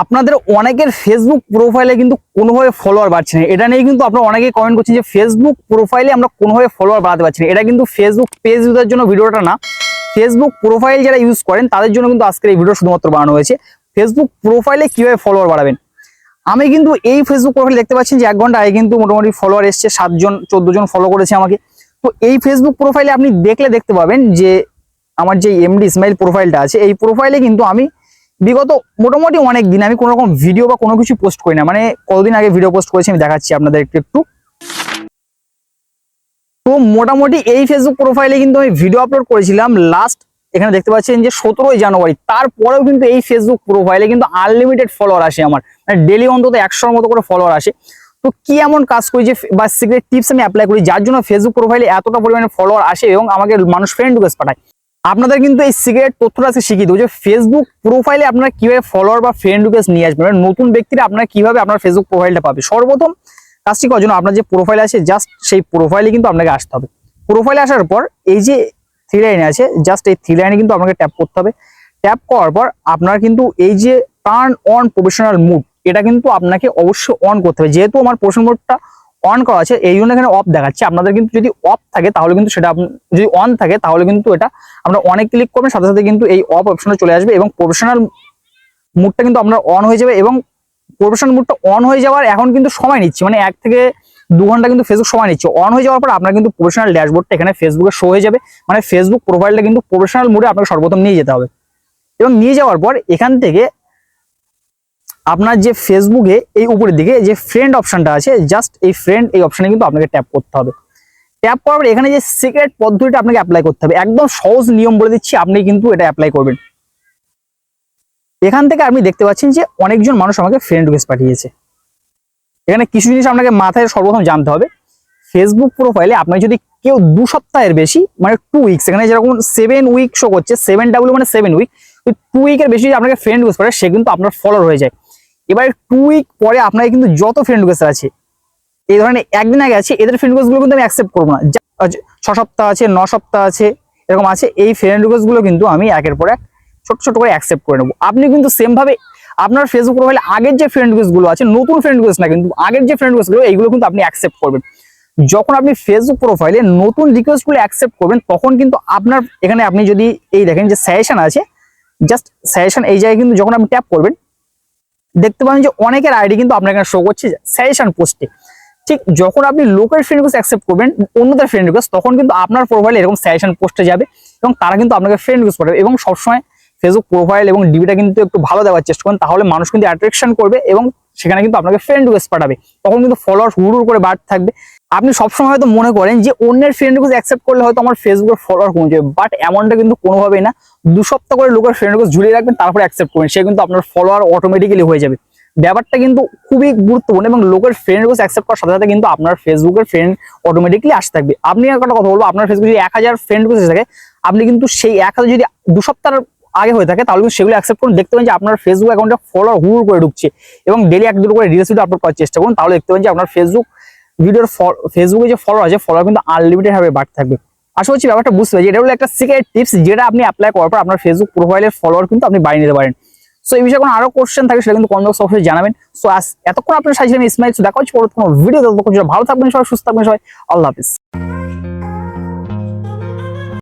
আপনাদের অনেকের ফেসবুক প্রোফাইলে কিন্তু কোনোভাবে ফলোয়ার বাড়ছে না। এটা নিয়ে কিন্তু আপনারা অনেকেই কমেন্ট করছেন যে ফেসবুক প্রোফাইলে আমরা কোনোভাবে ফলোয়ার বাড়াতে পারছি না। এটা কিন্তু ফেসবুক পেজ ইউজার জন্য ভিডিওটা না। ফেসবুক প্রোফাইল যারা ইউজ করেন, তাদের জন্য কিন্তু আজকের এই ভিডিও শুধুমাত্র বানানো হয়েছে। ফেসবুক প্রোফাইলে কীভাবে ফলোয়ার বাড়াবেন? আমি কিন্তু এই ফেসবুক প্রোফাইল দেখতে পাচ্ছেন যে এক ঘণ্টা আগে কিন্তু মোটামুটি ফলোয়ার এসছে, সাতজন জন ফলো করেছে আমাকে। তো এই ফেসবুক প্রোফাইলে আপনি দেখলে দেখতে পাবেন যে আমার যে এমডি ইসমাইল প্রোফাইলটা আছে, এই প্রোফাইলে কিন্তু আমি বিগত মোটামুটি অনেক দিন আমি কোনো রকম ভিডিও বা কোনো কিছু পোস্ট করি না। মানে কতদিন আগে ভিডিও পোস্ট করেছি আমি দেখাচ্ছি আপনাদের একটু একটু। তো মোটামুটি এই ফেসবুক প্রোফাইলে কিন্তু আমি ভিডিও আপলোড করেছিলাম লাস্ট এখানে দেখতে পাচ্ছেন যে সতেরোই জানুয়ারি। তারপরেও কিন্তু এই ফেসবুক প্রোফাইলে কিন্তু আনলিমিটেড ফলোয়ার আসে আমার। মানে ডেলি অন্তত একশোর মতো করে ফলোয়ার আসে। তো কি এমন কাজ করি যে বা সিক্রেট টিপস আমি অ্যাপ্লাই করি, যার জন্য ফেসবুক প্রোফাইলে এতটা পরিমাণে ফলোয়ার আসে এবং আমাকে মানুষ ফ্রেন্ড রিকোয়েস্ট পাঠায়। আপনাদের কিন্তু এই সিগারেট তথ্যটা আজকে শিখিয়ে দেবো যে ফেসবুক প্রোফাইলে আপনারা কীভাবে ফলোয়ার বা ফ্রেন্ড রিকোয়েস্ট নিয়ে আসবেন মানে নতুন ব্যক্তিরা আপনারা কীভাবে আপনার ফেসবুক প্রোফাইলটা পাবে। সর্বপ্রথম কাজটি করার জন্য আপনার যে প্রোফাইল আছে জাস্ট সেই প্রোফাইলে কিন্তু আপনাকে আসতে হবে। প্রোফাইলে আসার পর এই যে থ্রি লাইনে আছে জাস্ট এই থ্রি লাইনে কিন্তু আপনাকে ট্যাপ করতে হবে। ট্যাপ করার পর আপনার কিন্তু এই যে টার্ন অন প্রফেশনাল মুড এটা কিন্তু আপনাকে অবশ্যই অন করতে হবে। যেহেতু আমার প্রফেশনাল মুডটা অন করা আছে, এই জন্য এখানে অফ দেখাচ্ছে। আপনাদের কিন্তু যদি অফ থাকে, তাহলে কিন্তু সেটা যদি অন থাকে, তাহলে কিন্তু এটা আপনারা অনেক ক্লিক করবেন, সাথে সাথে কিন্তু এই অফ অপশনে চলে আসবে এবং প্রফেশনাল মুডটা কিন্তু আপনার অন হয়ে যাবে এবং প্রফেশনাল মুডটা অন হয়ে যাওয়ার এখন কিন্তু সময় নিচ্ছে। মানে এক থেকে দু ঘণ্টা কিন্তু ফেসবুক সময় নিচ্ছে। অন হয়ে যাওয়ার পর আপনার কিন্তু প্রফেশনাল ড্যাশবোর্ডটা এখানে ফেসবুকে শো হয়ে যাবে। মানে ফেসবুক প্রোফাইলটা কিন্তু প্রফেশনাল মুডে আপনাকে সর্বপ্রথম নিয়ে যেতে হবে। এবং নিয়ে যাওয়ার পর এখান থেকে আপনার যে ফেসবুকে এই উপরের দিকে যে ফ্রেন্ড অপশনটা আছে জাস্ট এই ফ্রেন্ড এই অপশনে কিন্তু আপনাকে ট্যাপ করতে হবে। ট্যাপ করার পর এখানে যে সিক্রেট পদ্ধতিটা আপনাকে অ্যাপ্লাই করতে হবে। একদম সহজ নিয়ম বলে দিচ্ছি, আপনি কিন্তু এটা অ্যাপ্লাই করবেন। এখান থেকে আপনি দেখতে পাচ্ছেন যে অনেকজন মানুষ আমাকে ফ্রেন্ড রিকোয়েস্ট পাঠিয়েছে। এখানে কিছু জিনিস আপনাকে মাথায় সর্বপ্রথম জানতে হবে। ফেসবুক প্রোফাইলে আপনার যদি কেউ দু সপ্তাহের বেশি মানে টু উইকস এখানে যেরকম সেভেন উইক শো করছে সেভেন ডাব্লিউ মানে সেভেন উইক টু উইকের বেশি যদি আপনাকে ফ্রেন্ড রিকোয়েস্ট করে, সে কিন্তু আপনার ফলোয়ার হয়ে যায়। এবার টু উইক পরে আপনাকে কিন্তু যত ফ্রেন্ড রিকোয়েস্ট আছে, এই ধরনের একদিন আগে আছে, এদের ফ্রেন্ড রিকোয়েস্টগুলো কিন্তু আমি অ্যাকসেপ্ট করব না। ছ সপ্তাহ আছে, ন সপ্তাহ আছে, এরকম আছে, এই ফ্রেন্ড রিকোয়েস্টগুলো কিন্তু আমি একের পর এক ছোট ছোট করে অ্যাকসেপ্ট করে নেব। আপনি কিন্তু সেম ভাবে আপনার ফেসবুক প্রোফাইলে আগের যে ফ্রেন্ড রিকোয়েস্টগুলো আছে, নতুন ফ্রেন্ড রিকোয়েস্ট না, কিন্তু আগের যে ফ্রেন্ড রিকোয়েস্টগুলো, এইগুলো কিন্তু আপনি অ্যাকসেপ্ট করবেন। যখন আপনি ফেসবুক প্রোফাইলে নতুন রিকোয়েস্টগুলো অ্যাকসেপ্ট করবেন, তখন কিন্তু আপনার, এখানে আপনি যদি এই দেখেন যে সাজেশন আছে জাস্ট সাজেশন এই জায়গায় কিন্তু যখন আপনি ট্যাপ করবেন দেখতে পাবেন যে অনেকের আইডি কিন্তু আপনার এখানে শো করছে সাজেশন পোস্টে ঠিক যখন আপনি লোকাল ফ্রেন্ড রিকোয়েস্ট অ্যাকসেপ্ট করবেন, অন্যদের ফ্রেন্ড রিকোয়েস্ট তখন কিন্তু আপনার প্রোফাইলে এরকম সাজেশন পোস্টে যাবে এবং তারা কিন্তু আপনাকে ফ্রেন্ড রিকোয়েস্ট করবে এবং সবসময় ফেসবুক প্রোফাইল এবং ডিবিটা কিন্তু একটু ভালো দেওয়ার চেষ্টা করেন তাহলে মানুষ কিন্তু অ্যাট্রাকশন করবে এবং সেখানে কিন্তু আপনাকে ফ্রেন্ড রিকোয়েস্ট পাঠাবে। তখন কিন্তু ফলোয়ার হুড় করে বাড়তে থাকবে। আপনি সবসময় হয়তো মনে করেন যে অন্যের ফ্রেন্ড রিকোয়েস্ট অ্যাকসেপ্ট করলে হয়তো আমার ফেসবুকের ফলোয়ার কমে যাবে। বাট এমনটা কিন্তু কোনোভাবেই না। দু সপ্তাহ করে লোকের ফ্রেন্ড রিকোয়েস্ট ঝুলিয়ে রাখবেন, তারপরে অ্যাকসেপ্ট করবেন। সে কিন্তু আপনার ফলোয়ার অটোমেটিক্যালি হয়ে যাবে। ব্যাপারটা কিন্তু খুবই গুরুত্বপূর্ণ এবং লোকের ফ্রেন্ড রিকোয়েস্ট অ্যাকসেপ্ট করার সাথে সাথে কিন্তু আপনার ফেসবুকের ফ্রেন্ড অটোমেটিক্যালি আসতে থাকবে। আপনি একটা কথা বলব, আপনার ফেসবুক যদি এক হাজার ফ্রেন্ড রিকোয়েস্ট থাকে, আপনি কিন্তু সেই এক হাজার যদি দু সপ্তাহ আগে হয়ে থাকে, তাহলে সেগুলো অ্যাকসেপ্ট করুন। দেখতে পাবেন যে আপনার ফেসবুক অ্যাকাউন্টে ফলোয়ার হুড় করে ঢুকছে এবং ডেলি এক দুটো করে রিলস ভিডিও আপলোড করার চেষ্টা করুন। তাহলে দেখতে পাবেন যে আপনার ফেসবুক ভিডিওর ফেসবুকে যে ফলোয়ার আছে ফলোয়ার কিন্তু আনলিমিটেড ভাবে বাড়তে থাকবে। আশা করছি ব্যাপারটা বুঝতে পারছি। এটা হলো একটা সিক্রেট টিপস যেটা আপনি অ্যাপ্লাই করার পর আপনার ফেসবুক প্রোফাইলের ফলোয়ার কিন্তু আপনি বাড়িয়ে নিতে পারেন। সো এই বিষয়ে কোনো আরও কোশ্চেন থাকে সেটা কিন্তু কমেন্ট বক্স অবশ্যই জানাবেন। সো এতক্ষণ আপনার সাহায্যে আমি ইসমাইল। দেখা হচ্ছে কোনো ভিডিও ততক্ষণ ভালো থাকবেন সবাই, সুস্থ থাকবেন সবাই। আল্লাহ হাফিজ।